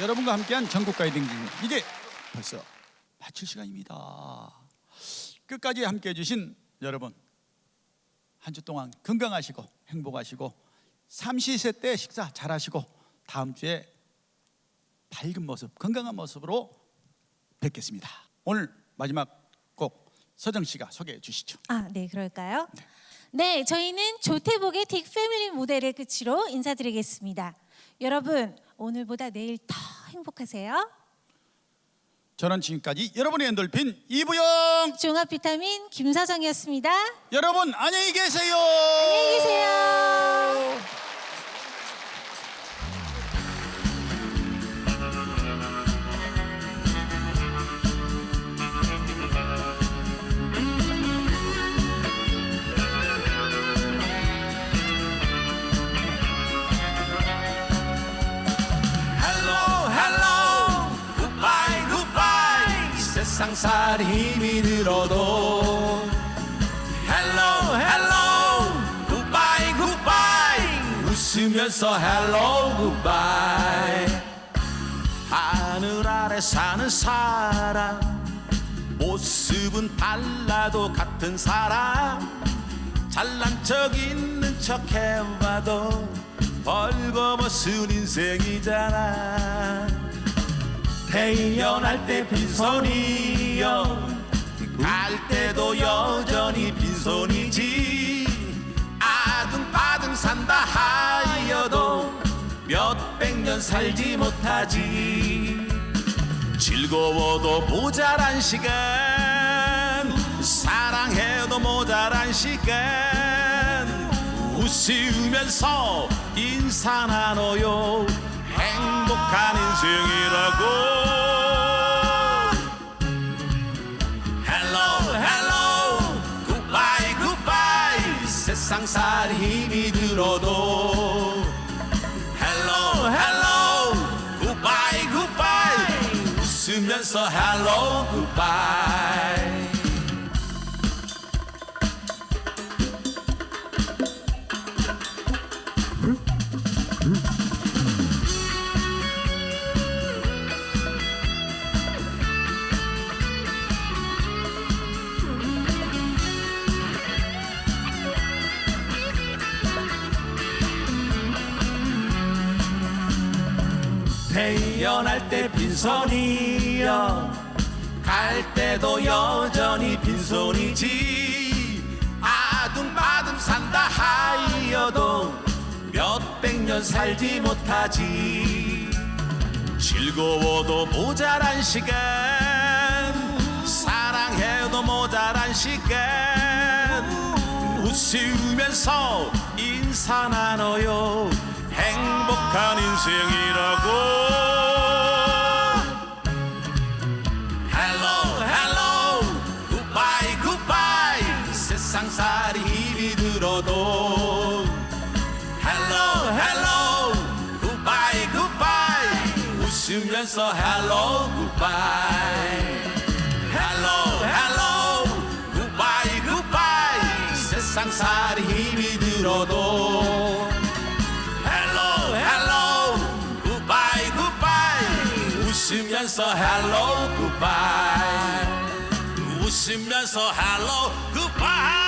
여러분과 함께한 전국 가이딩 이게 벌써 마칠 시간입니다. 끝까지 함께해 주신 여러분 한 주 동안 건강하시고 행복하시고 삼시세 때 식사 잘하시고 다음 주에 밝은 모습 건강한 모습으로 뵙겠습니다. 오늘 마지막 곡 서정 씨가 소개해 주시죠. 아, 네, 그럴까요? 네, 저희는 조태복의 틱 패밀리 무대를 끝으로 인사드리겠습니다. 여러분, 오늘보다 내일 더 행복하세요. 저는 지금까지 여러분의 엔돌핀 이부영 종합 비타민 김사정이었습니다. 여러분 안녕히 계세요. 안녕히 계세요. 세상살이 힘이 들어도. 헬로 헬로 굿바이 굿바이 웃으면서 헬로 굿바이 하늘 아래 사는 사람. 모습은 달라도 같은 사람. 잘난 척 있는 척 해봐도 벌거벗은 인생이잖아 태어날 때 빈손이요. 갈 때도 여전히 빈손이지. 아등바등 산다 하여도 몇백 년 살지 못하지. 즐거워도 모자란 시간 사랑해도 모자란 시간. 웃으면서 인사 나눠요 행복한 인생이라고. 헬로 헬로 굿바이 굿바이 세상살이 힘이 들어도. 헬로 헬로 굿바이 굿바이 웃으면서 헬로 굿 태어날 때 빈손이여. 갈 때도 여전히 빈손이지. 아둥바둥 산다 하여도 몇백 년 살지 못하지. 즐거워도 모자란 시간. 사랑해도 모자란 시간. 웃으면서 인사 나눠요. 행복한 인생이라고 웃으면서 헬로 굿바이 헬로 헬로 굿바이 굿바이 세상 살이 힘이 들어도. 헬로 헬로 굿바이 굿바이 웃으면서 헬로 굿바이 웃으면서 헬로 굿바이